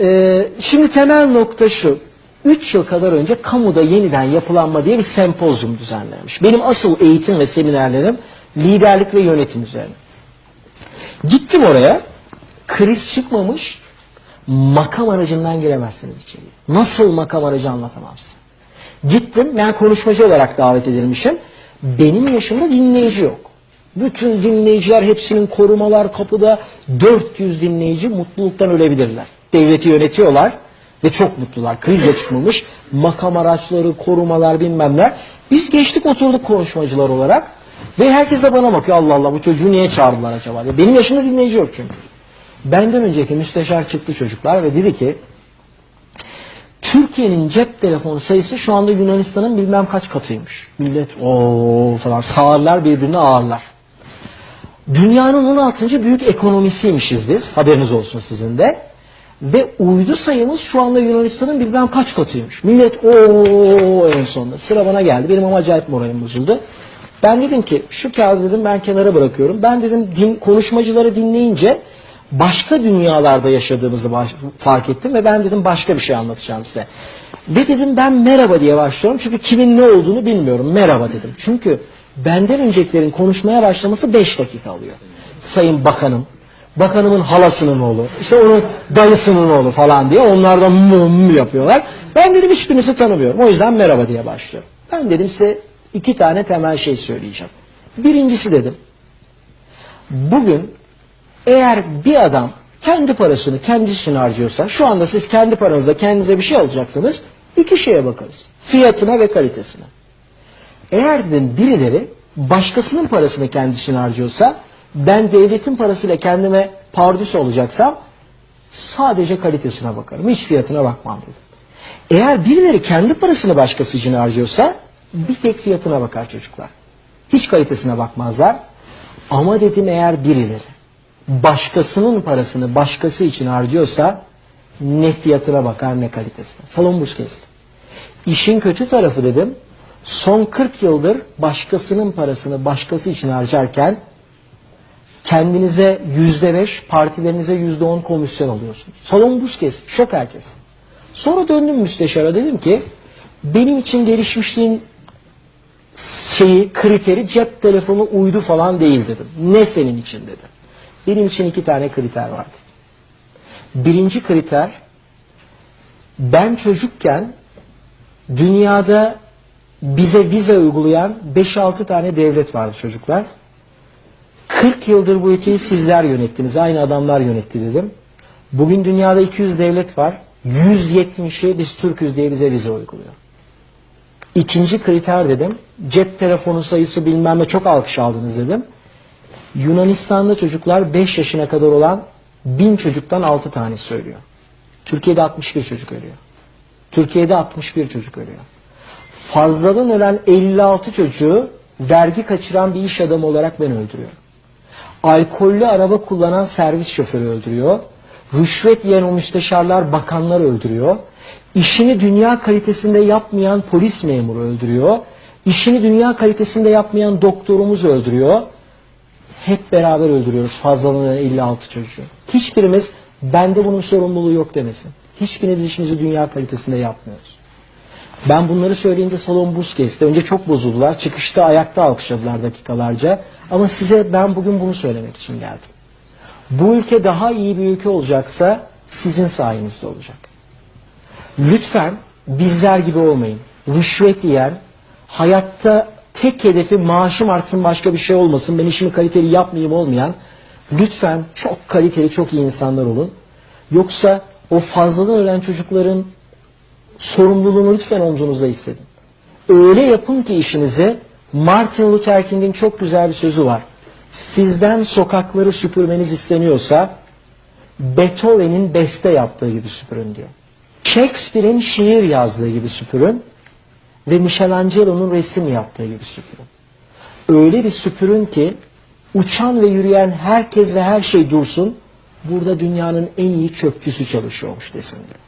Ee, şimdi temel nokta şu. 3 yıl kadar önce kamuda yeniden yapılanma diye bir sempozyum düzenlenmiş. Benim asıl eğitim ve seminerlerim liderlik ve yönetim üzerine. Gittim oraya. Kriz çıkmamış. Makam aracından giremezsiniz içeriye. Nasıl makam aracı anlatamam size. Gittim. Ben konuşmacı olarak davet edilmişim. Benim yaşımda dinleyici yok. Bütün dinleyiciler hepsinin korumalar kapıda 400 dinleyici mutluluktan ölebilirler. Devleti yönetiyorlar ve çok mutlular. Krizle çıkmamış. Makam araçları, korumalar bilmemler. Biz geçtik oturduk konuşmacılar olarak. Ve herkes de bana bakıyor. Allah Allah bu çocuğu niye çağırdılar acaba? diye. Benim yaşımda dinleyici yok çünkü. Benden önceki müsteşar çıktı çocuklar ve dedi ki Türkiye'nin cep telefonu sayısı şu anda Yunanistan'ın bilmem kaç katıymış. Millet o falan sağırlar birbirini ağırlar. Dünyanın 16. büyük ekonomisiymişiz biz. Haberiniz olsun sizin de. Ve uydu sayımız şu anda Yunanistan'ın bilmem kaç katıymış. Millet o en sonunda. Sıra bana geldi. Benim ama acayip moralim bozuldu. Ben dedim ki şu kağıdı dedim ben kenara bırakıyorum. Ben dedim din, konuşmacıları dinleyince başka dünyalarda yaşadığımızı baş- fark ettim ve ben dedim başka bir şey anlatacağım size. Ve dedim ben merhaba diye başlıyorum çünkü kimin ne olduğunu bilmiyorum. Merhaba dedim. Çünkü benden öncekilerin konuşmaya başlaması 5 dakika alıyor. Sayın Bakanım, bakanımın halasının oğlu, işte onun dayısının oğlu falan diye onlardan mum yapıyorlar. Ben dedim hiçbirinizi tanımıyorum. O yüzden merhaba diye başlıyorum. Ben dedim size iki tane temel şey söyleyeceğim. Birincisi dedim, bugün eğer bir adam kendi parasını kendisi için harcıyorsa, şu anda siz kendi paranızla kendinize bir şey alacaksınız, iki şeye bakarız. Fiyatına ve kalitesine. Eğer dedim birileri başkasının parasını kendisi için harcıyorsa, ben devletin parasıyla kendime pardüs olacaksam, sadece kalitesine bakarım. Hiç fiyatına bakmam dedim. Eğer birileri kendi parasını başkası için harcıyorsa, bir tek fiyatına bakar çocuklar. Hiç kalitesine bakmazlar. Ama dedim eğer birileri başkasının parasını başkası için harcıyorsa ne fiyatına bakar ne kalitesine. Salon buz kesti. İşin kötü tarafı dedim son 40 yıldır başkasının parasını başkası için harcarken kendinize yüzde beş, partilerinize yüzde on komisyon alıyorsunuz. Salon buz kesti. Şok herkes. Sonra döndüm müsteşara dedim ki benim için gelişmişliğin şeyi, kriteri cep telefonu uydu falan değil dedim. Ne senin için dedim. Benim için iki tane kriter var dedim. Birinci kriter ben çocukken dünyada bize vize uygulayan 5-6 tane devlet vardı çocuklar. 40 yıldır bu ülkeyi sizler yönettiniz. Aynı adamlar yönetti dedim. Bugün dünyada 200 devlet var. 170'i biz Türk'üz diye bize vize uyguluyor. İkinci kriter dedim. Cep telefonu sayısı bilmem ne çok alkış aldınız dedim. Yunanistan'da çocuklar 5 yaşına kadar olan 1000 çocuktan 6 tane söylüyor. Türkiye'de 61 çocuk ölüyor. Türkiye'de 61 çocuk ölüyor. Fazladan ölen 56 çocuğu vergi kaçıran bir iş adamı olarak ben öldürüyorum. Alkollü araba kullanan servis şoförü öldürüyor. Rüşvet yiyen o müsteşarlar, bakanlar öldürüyor. İşini dünya kalitesinde yapmayan polis memuru öldürüyor. İşini dünya kalitesinde yapmayan doktorumuz öldürüyor. Hep beraber öldürüyoruz fazlalığına 56 çocuğu. Hiçbirimiz bende bunun sorumluluğu yok demesin. Hiçbirimiz işimizi dünya kalitesinde yapmıyoruz. Ben bunları söyleyince salon buz kesti. Önce çok bozuldular. Çıkışta ayakta alkışladılar dakikalarca. Ama size ben bugün bunu söylemek için geldim. Bu ülke daha iyi bir ülke olacaksa sizin sayenizde olacak. Lütfen bizler gibi olmayın. Rüşvet yiyen, hayatta tek hedefi maaşım artsın başka bir şey olmasın, ben işimi kaliteli yapmayayım olmayan, lütfen çok kaliteli, çok iyi insanlar olun. Yoksa o fazladan ölen çocukların sorumluluğunu lütfen omzunuzda hissedin. Öyle yapın ki işinizi, Martin Luther King'in çok güzel bir sözü var. Sizden sokakları süpürmeniz isteniyorsa, Beethoven'in beste yaptığı gibi süpürün diyor. Shakespeare'in şiir yazdığı gibi süpürün ve Michelangelo'nun resim yaptığı gibi süpürün. Öyle bir süpürün ki uçan ve yürüyen herkes ve her şey dursun. Burada dünyanın en iyi çöpçüsü çalışıyormuş desin diyor.